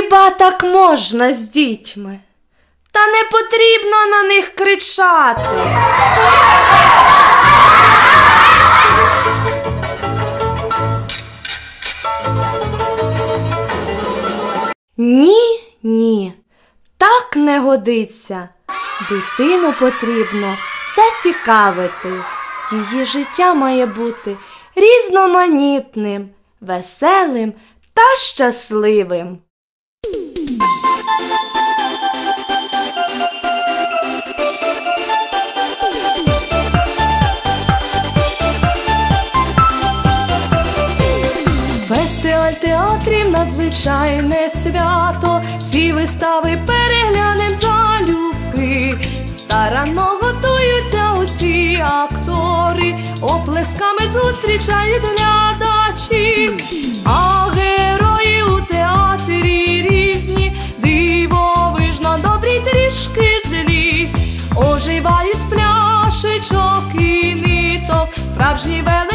Хіба так можна з дітьми? Та не потрібно на них кричати. Ні, ні, так не годиться. Дитину потрібно зацікавити. Її життя має бути різноманітним, веселим та щасливим. кінотеатрів надзвичайне свято, всі вистави переглянем залюбки, старанно готуються усі актори, оплесками зустрічають глядачі. А герої у театрі різні, дивовижно добрі трішки злі, оживають пляшечок і ниток, справжні великі.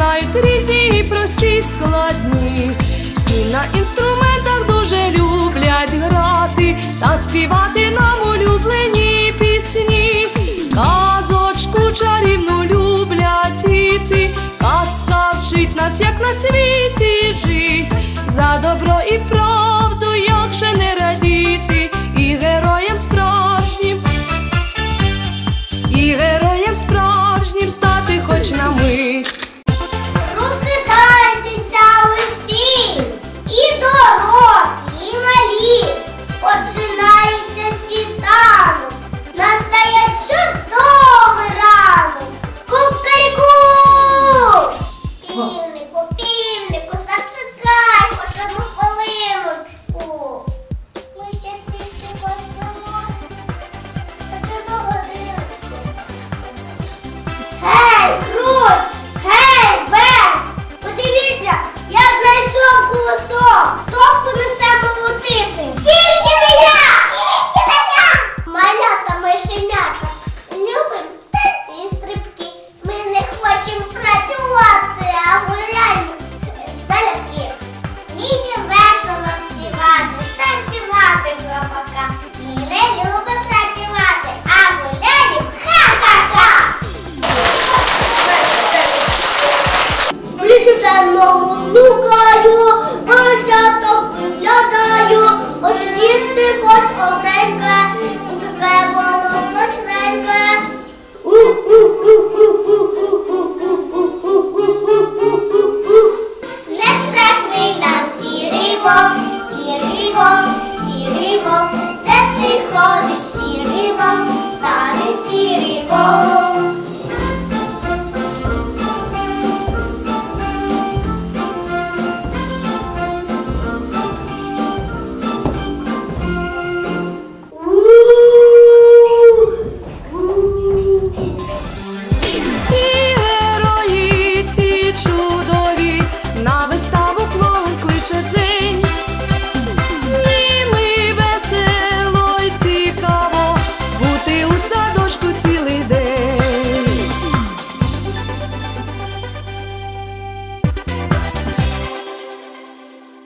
знають різні і прості складні і на інструмент.